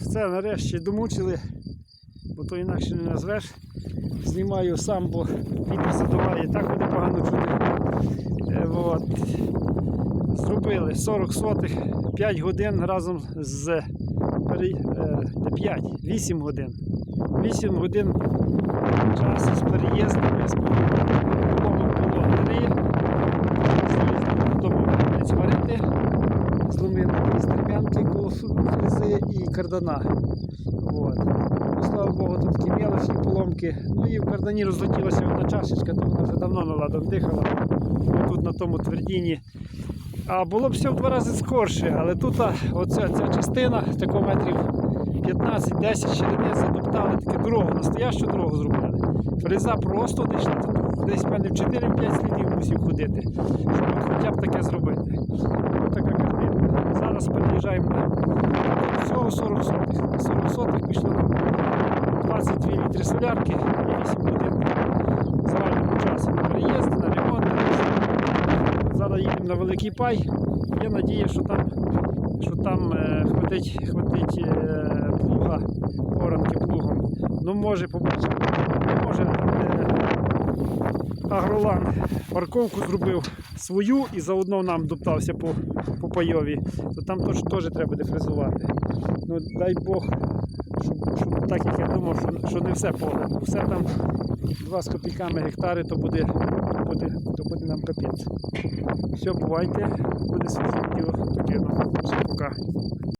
Все, нарешті домучили, бо то інакше не назвеш. Знімаю сам, бо вітер задуває, так буде погано чути. Е, от. Зробили 40 сотих, 5 годин разом з пере... е, не 5, 8 годин. 8 годин часу з переїздами, з поломок було 3. З'їздили додому варити, зломили стермянки коло фрези і кардана. От. Ну, слава Богу, тут такі мелочні поломки. Ну і в кардані розлетілася одна чашечка, то вона вже давно на ладан дихала. Тут на тому твердіні. А було б все в два рази скорше, але тут оця ця частина такого метрів 15-10 ширини задоптали таку дорогу, настоящу дорогу зробили. Фреза просто не йшла. Тут Десь в мене в 4-5 слідів мусив ходити, щоб хоча б таке зробити. Зараз переїжджаємо на всього 40 сотих. 40 сотих пішло нам 22 літри солярки і 8 годин загальному часу на переїзд, на ремонт. Зараз їдемо на великий пай. Є надія, що там, що там е, хватить, хватить е, плуга, оранки плугом. Ну, може, побачимо. Може де агролан парковку зробив свою і заодно нам доптався по, по пайові, то там теж, теж треба буде фрезувати. Ну, дай Бог, щоб, щоб так як я думав, що, що не все поле. Все там 2 з копійками гектари, то буде, буде, то буде нам капець. Все, бувайте, буде світло, таке, пока.